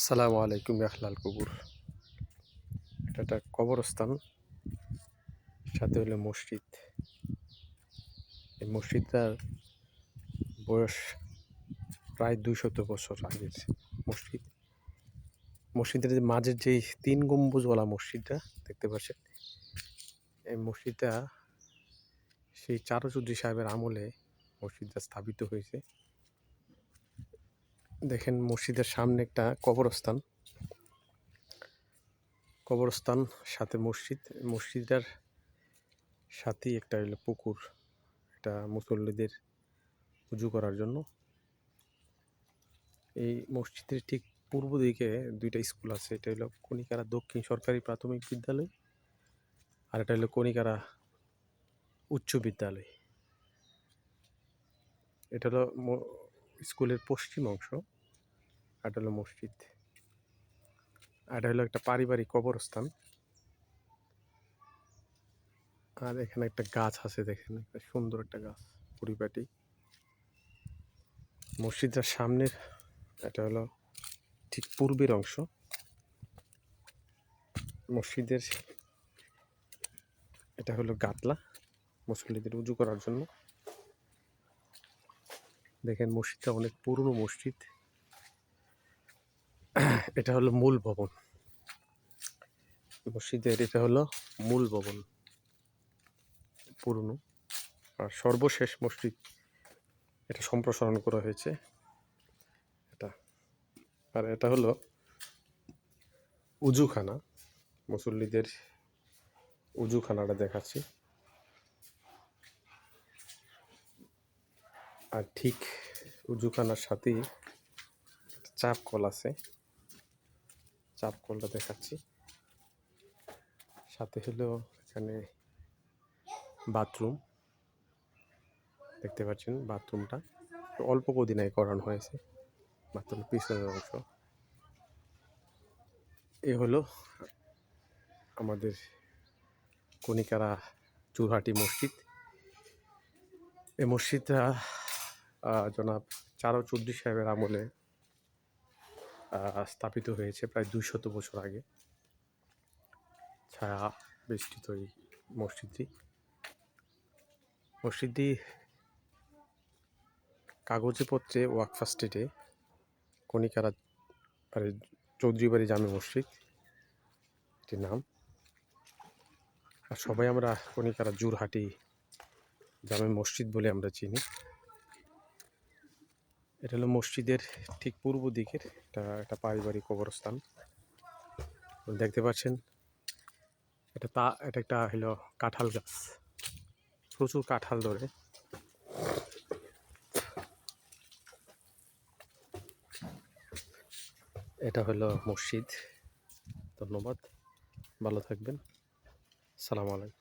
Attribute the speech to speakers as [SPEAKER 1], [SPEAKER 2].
[SPEAKER 1] আসসালামু আলাইকুম ইয়াখলাল কবুর। এটা একটা কবরস্থান, সাথে হলো মসজিদ। এই মসজিদটার বয়স প্রায় দুইশত বছর আগের মসজিদ। মসজিদের যে মাঝের যে তিন গম্বুজওয়ালা মসজিদটা দেখতে পাচ্ছেন, এই মসজিদটা সেই চারুচৌধুরী সাহেবের আমলে মসজিদটা স্থাপিত হয়েছে। দেখেন মসজিদের সামনে একটা কবরস্থান। কবরস্থান, সাথে মসজিদ। মসজিদটার সাথেই একটা হলো পুকুর এটা মুসল্লিদের উজু করার জন্য। এই মসজিদের ঠিক পূর্ব দিকে দুইটা স্কুল আছে, এটা হলো কনিকারা দক্ষিণ সরকারি প্রাথমিক বিদ্যালয় আর এটা হলো কনিকারা উচ্চ বিদ্যালয়। এটা হলো স্কুলের পশ্চিম অংশ। এটা হলো মসজিদ এটা হলো একটা পারিবারিক কবরস্থান। আর এখানে একটা গাছ আছে দেখেন, একটা সুন্দর একটা গাছ পরিপাটি মসজিদটার সামনের এটা হলো ঠিক পূর্বের অংশ। মসজিদের এটা হলো গাতলা মুসল্লিদের উজু করার জন্য। দেখেন মসজিদটা অনেক পুরনো মসজিদ। এটা হলো মূল ভবন। মসজিদের এটা হলো মূল ভবন। পুরনো আর সর্বশেষ মসজিদ এটা সম্প্রসারণ করা হয়েছে। এটা। আর এটা হলো উজুখানা। মুসল্লিদের উজুখানাটা দেখাচ্ছি। আর ঠিক উজুখানার সাথেই চাপ কল আছে। চাপ কলটা দেখাচ্ছি? সাথে হলো এখানে বাথরুম। দেখতে পাচ্ছেন বাথরুমটা। অল্প কদিন আগে করানো হয়েছে বাথরুম পিছনের অংশ। এ হলো আমাদের কনিকারা চুরহাটি মসজিদ। এই মসজিদটা জনাব চারো চৌধুরী সাহেবের আমলে স্থাপিত হয়েছে প্রায় দুইশত বছর আগে। ছায়া বেষ্টিত এই মসজিদটি। মসজিদটি কাগজে পত্রে ওয়াকফা স্টেটে কনিকারা আরে চৌধুরী বাড়ি জামে মসজিদ, এটির নাম। আর সবাই আমরা কনিকারা জুরহাটি জামে মসজিদ বলে আমরা চিনি। এটা হলো মসজিদের ঠিক পূর্ব দিকের এটা একটা পারিবারিক কবরস্থান। দেখতে পাচ্ছেন, এটা তা, এটা একটা হলো কাঁঠাল গাছ। প্রচুর কাঁঠাল ধরে। এটা হলো মসজিদ। ধন্যবাদ। ভালো থাকবেন। সালাম আলাইকুম।